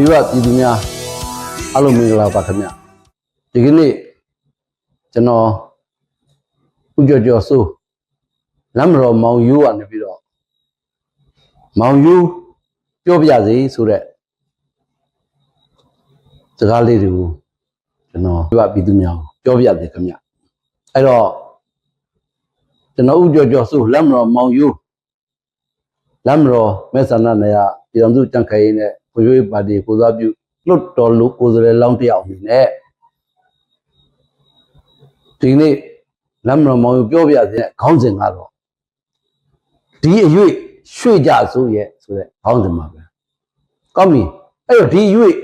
မိဘပြည်သူများအားလုံးမင်္ဂလာပါခင်ဗျဒီကနေ့ကျွန်တော်ဥကြော်ကြော်ဆိုးလမ်းမတော်မောင်ယူကနေပြီးတော့မောင်ယူပြောပြစေဆိုတဲ့စကားလေးတွေကိုကျွန်တော်မိဘပြည်သူများကိုပြောပြစေခင်ဗျအဲ့တော့ကျွန်တော်ဥကြော်ကြော်ဆိုးလမ်းမတော်မောင်ယူလမ်းမတော်မဲဆန္ဒနေရပြည်တော်စုတန်ခိုင်နဲ့ ဖွံ့ဖြိုးရေးပါတီကိုစားပြုလွတ်တော်လို့ကိုယ်စားလှယ်လောင်းတစ်ယောက်အနေနဲ့ဒီနေ့လမ်းမတော်မောင်ယူပြောပြစေတဲ့ခေါင်းစဉ်ကတော့ဒီအရွေ့ရွှေ့ကြစို့ရဲ့ဆိုတဲ့ခေါင်းစဉ်ပါပဲကောင်းပြီအဲ့တော့ဒီအရွေ့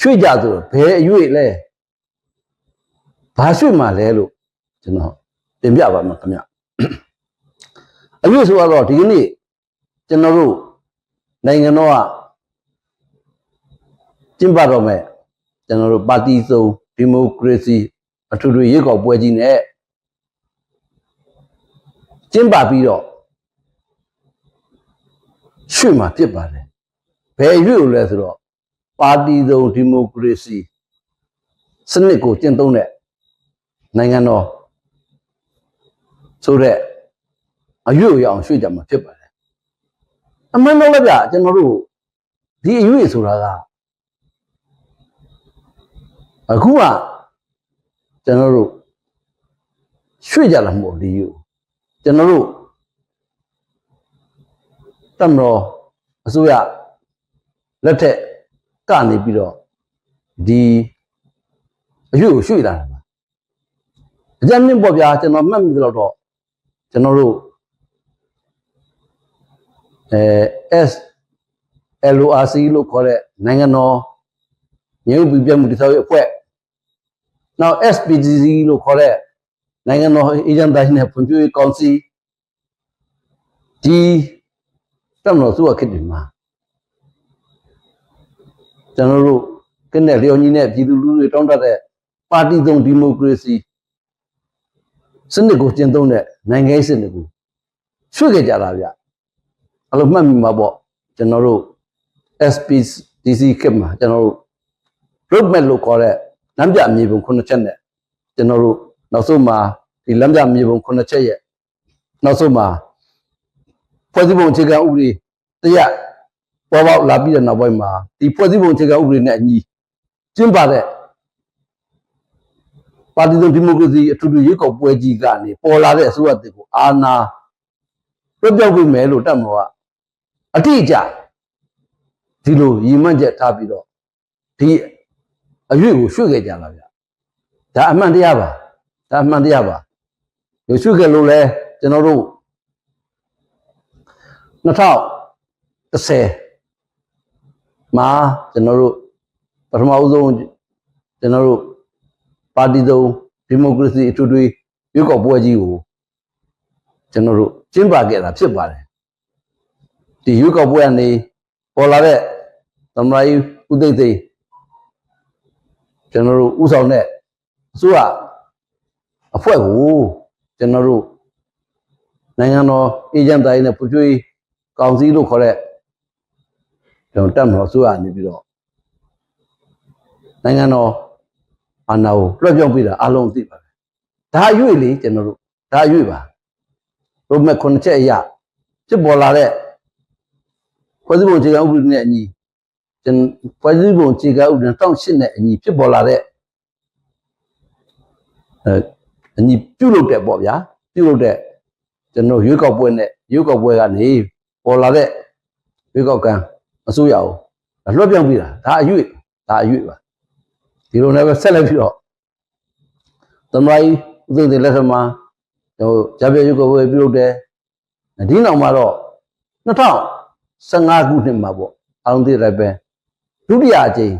ရွှေ့ကြဆိုတော့ဘယ်အရွေ့လဲဘာရွှေ့မှလဲလို့ကျွန်တော်တင်ပြပါမယ်ခင်ဗျအရွေ့ဆိုတော့ဒီကနေ့ကျွန်တော်တို့ နိုင်ငံတော်ကကျင်းပတော့မယ်ကျွန်တော်တို့ပါတီစုံဒီမိုကရေစီအထူးထွေရွေးကောက်ပွဲကြီးနဲ့ကျင်းပပြီးတော့ရွှေ့မှာဖြစ်ပါတယ်ဘယ်ရွေ့ကိုလဲဆိုတော့ပါတီစုံဒီမိုကရေစီစနစ်ကိုကျင့်သုံးတဲ့နိုင်ငံတော်ဆိုတဲ့အရွေ့ကိုရအောင်ရွှေ့ကြမှာဖြစ်ပါတယ်အ မှန်တော့လည်းဗျကျွန်တော်တို့ဒီအရွေ့ဆိုတာကအခုကကျွန်တော်တို့ရွှေ့ကြလာမဟုတ်ဒီယူကျွန်တော်တို့တမတော်အစိုးရလက်ထက်ကနေပြီးတော့ဒီအရွေ့ကိုရွှေ့လာတာပါအကြမ်းမြင့်ပေါ့ဗျာကျွန်တော်မှတ်မိသလောက်တော့ကျွန်တော်တို့ အဲ S LORC လို့ခေါ်တဲ့နိုင်ငံတော်ညှို့ပြပြမှုတည်ဆောက်ရေးအဖွဲ့နောက် SPGC လို့ခေါ်တဲ့နိုင်ငံတော်အေဂျင့်တိုင်းနဲ့ဖွံ့ဖြိုးရေးကောင်စီဒီတက်မလို့စုရခစ်တယ်မှာကျွန်တော်တို့ကင်းတဲ့လျော်ညီနဲ့ပြည်သူလူထုတွေတောင်းတတဲ့ပါတီသုံးဒီမိုကရေစီစနစ်ကိုကျင့်သုံးတဲ့နိုင်ငံရေးစနစ်ကိုရွှေ့ခဲ့ကြတာဗျ အဲ့လိုမှတ်မိမှာပေါ့ကျွန်တော်တို့ SPDC ကမှာကျွန်တော်တို့ roadmap လို့ခေါ်တဲ့လမ်းပြမြေပုံခုနှစ်ချက်နဲ့ကျွန်တော်တို့နောက်ဆုံးမှာဒီလမ်းပြမြေပုံခုနှစ်ချက်ရဲ့နောက်ဆုံးမှာဖွဲ့စည်းပုံအခြေခံဥပဒေတရားပေါ်ပေါက်လာပြီးတဲ့နောက်ပိုင်းမှာဒီဖွဲ့စည်းပုံအခြေခံဥပဒေနဲ့အညီကျင်းပတဲ့ပါတီစုံဒီမိုကရေစီအထူးထူးရွေးကောက်ပွဲကြီးကနေပေါ်လာတဲ့အစိုးရတစ်ကိုအာဏာပြပြောက်ပြီးမယ်လို့တတ်မလို့က အတိအကျဒီလိုရည်မှန်းချက်ထားပြီးတော့ဒီအရွေ့ကိုရွှေ့ခဲ့ကြတာဗျဒါအမှန်တရားပါဒါအမှန်တရားပါဒီရွှေ့ခဲ့လို့လဲကျွန်တော်တို့2010မှာကျွန်တော်တို့ပထမဦးဆုံးကျွန်တော်တို့ပါတီသုံးဒီမိုကရေစီအထူးထွေရွေးကောက်ပွဲကြီးကိုကျွန်တော်တို့ကျင်းပခဲ့တာဖြစ်ပါတယ် ဒီရွေးကောက်ပွဲကနေပေါ်လာတဲ့သမ္မတကြီးဦးသိန်းသိန်းကျွန်တော်တို့ဥဆောင်တဲ့အစိုးရအဖွဲ့ကိုကျွန်တော်တို့နိုင်ငံတော်အေဂျင့်တိုင်းနဲ့ဖွံ့ဖြိုးရေးကောင်စီလို့ခေါ်တဲ့ကျွန်တော်တက်မတော်အစိုးရနေပြီးတော့နိုင်ငံတော်အာဏာကိုလွှဲပြောင်းပေးတာအလုံးသိပါတယ်ဒါအရွေ့လေကျွန်တော်တို့ဒါအရွေ့ပါဘုမက်ခုနှစ်ချက်အရာဖြစ်ပေါ်လာတဲ့ ဖွဲ့စည်းပုံအခြေခံဥပဒေနဲ့အညီကျွန်ဖွဲ့စည်းပုံအခြေခံဥပဒေတောင်းရှင်းတဲ့အညီဖြစ်ပေါ်လာတဲ့အဲအညီပြုတ်လုပ်တဲ့ပေါ့ဗျာပြုတ်လုပ်တဲ့ကျွန်တော်ရွေးကောက်ပွဲနဲ့ရွေးကောက်ပွဲကနေပေါ်လာတဲ့ရွေးကောက်ကံအစိုးရကိုလွှတ်ပြောင်းပြီးတာဒါအရွေ့ဒါအရွေ့ပါဒီလိုနဲ့ပဲဆက်လက်ပြီးတော့သမရိုင်းဥသိတဲ့လက်ထက်မှာဟိုဂျာပြရွေးကောက်ပွဲပြုလုပ်တယ်ဒီနောက်မှာတော့ 2015ခုနှစ်မှာပေါ့အောင်သိတဲ့ပဲဒုတိယအကြိမ်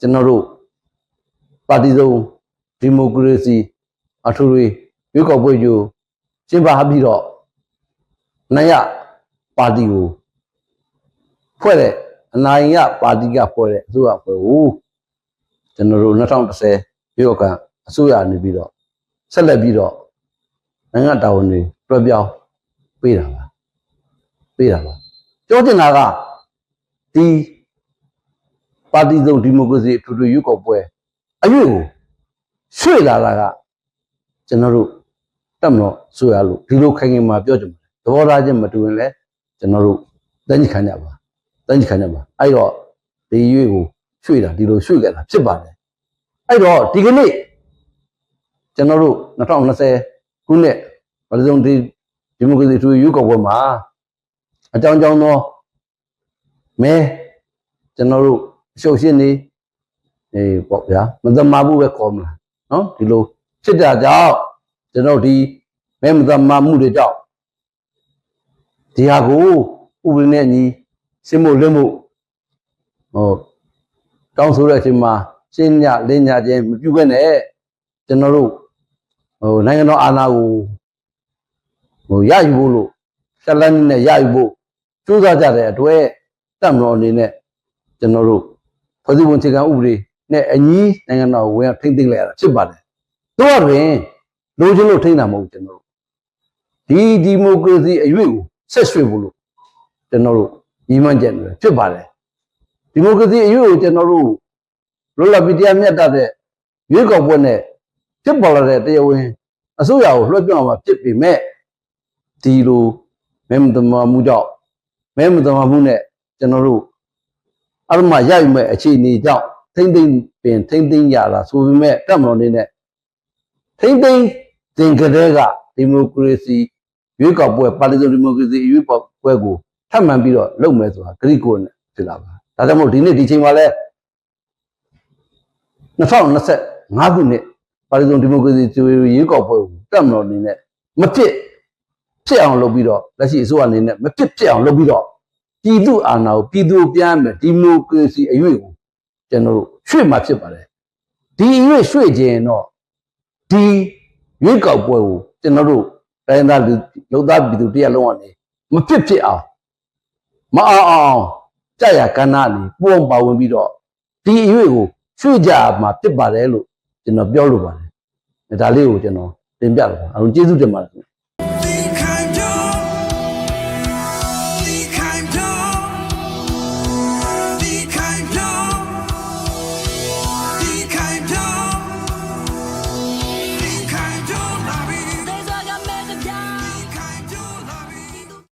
ကျွန်တော်တို့ပါတီစုံဒီမိုကရေစီအထူးရွေးကောက်ပွဲကိုကျင်းပပြီးတော့နိုင်ရပါတီကိုဖွဲ့တဲ့အနိုင်ရပါတီကဖွဲ့တဲ့အစိုးရဖွဲ့ကိုကျွန်တော်တို့2010ရွေးကောက်ခံအစိုးရနေပြီးတော့ဆက်လက်ပြီးတော့နိုင်ငံတာဝန်တွေတွဲပြောင်းပေးတာပါပေးတာပါ ပြောချင်တာကဒီပါတီစုံဒီမိုကရေစီအထွေထွေရွေးကောက်ပွဲအရွေ့ကိုရွှေ့လာတာကကျွန်တော်တို့တက်မလို့ဆိုရလို့ဒီလိုခိုင်ခိုင်မှာပြောကြမှာသဘောထားချင်းမတူရင်လည်းကျွန်တော်တို့တန်းကြီးခံကြပါတန်းကြီးခံကြပါအဲ့တော့ဒီရွေ့ကိုရွှေ့တာဒီလိုရွှေ့ခဲ့တာဖြစ်ပါတယ်အဲ့တော့ဒီကနေ့ကျွန်တော်တို့2020ခုနှစ်ပါတီစုံဒီဒီမိုကရေစီအထွေထွေရွေးကောက်ပွဲမှာ အကြောင်းကြောင်းသောမဲကျွန်တော်တို့အရှုပ်ရှင်းနေအေးပေါ့ဗျာမသမာမှုပဲခေါ်မလားနော်ဒီလိုဖြစ်တာကြောင့်ကျွန်တော်ဒီမဲမသမာမှုတွေကြောင့်ဒီဟာကိုဥပဒေနဲ့အညီရှင်းဖို့လွတ်မှုဟောတောင်းဆိုတဲ့အချိန်မှာရှင်းညလင်းညချင်းမပြုတ်ခဲ့နဲ့ကျွန်တော်တို့ဟိုနိုင်ငံတော်အာဏာကိုဟိုရယူဖို့လို့ဆက်လက်နဲ့ရယူဖို့ ကြိုးစားကြတဲ့အတွက်တက်မတော်အနေနဲ့ကျွန်တော်တို့ဖွဲ့စည်းပုံအခြေခံဥပဒေနဲ့အညီနိုင်ငံတော်ကိုဝင်ရောက်ထိမ့်သိမ်းလိုက်ရတာဖြစ်ပါတယ်။တို့ကတွင်လိုချင်လို့ထိမ့်တာမဟုတ်ဘူးကျွန်တော်တို့ဒီဒီမိုကရေစီအရွေ့ကိုဆက်ရွှေ့ဖို့လို့ကျွန်တော်တို့ညီမှန်းချက်တွေဖြစ်ပါတယ်။ဒီမိုကရေစီအရွေ့ကိုကျွန်တော်တို့လွတ်လပ်ပြီးတရားမျှတတဲ့ရွေးကောက်ပွဲနဲ့ဖြစ်ပေါ်လာတဲ့တရားဝင်အစိုးရကိုလွှဲပြောင်းမှာဖြစ်ပေမဲ့ဒီလိုမဲမတမမှုကြောင့် မဲမတမမှုနဲ့ကျွန်တော်တို့အရမရယူမဲ့အခြေအနေကြောင့်ထိမ့်သိမ့်ပင်ထိမ့်သိမ့်ရတာဆိုပေမဲ့တက်မတော်နေနဲ့ထိမ့်သိမ့်တင်ကြတဲ့ကဒီမိုကရေစီရွေးကောက်ပွဲပါတီစုံဒီမိုကရေစီရွေးကောက်ပွဲကိုထပ်မံပြီးတော့လုပ်မယ်ဆိုတာဂရိကိုနဲ့ဖြစ်လာပါဒါကြောင့်မို့ဒီနေ့ဒီချိန်မှာလဲ2025ခုနှစ်ပါတီစုံဒီမိုကရေစီရွေးကောက်ပွဲကိုတက်မတော်နေနဲ့မဖြစ် ဖြစ်အောင်လုပ်ပြီးတော့လက်ရှိအစိုးရအနေနဲ့မဖြစ်ဖြစ်အောင်လုပ်ပြီးတော့ပြည်သူအာဏာကိုပြည်သူပြန်မယ်ဒီမိုကရေစီအရွေ့ကိုကျွန်တော်တို့ရွှေ့မှာဖြစ်ပါတယ်ဒီအရွေ့ရွှေ့ခြင်းတော့ဒီရွေးကောက်ပွဲကိုကျွန်တော်တို့တိုင်းသားလူလူသားပြည်သူတရားလုံးကနေမဖြစ်ဖြစ်အောင်မအောင်အောင်ကြာရကဏ္ဍနေပုံပါဝင်ပြီးတော့ဒီအရွေ့ကိုရွှေ့ကြမှာဖြစ်ပါတယ်လို့ကျွန်တော်ပြောလိုပါတယ်ဒါလေးကိုကျွန်တော်တင်ပြတော့ပါအလုံးကျေးဇူးတင်ပါတယ်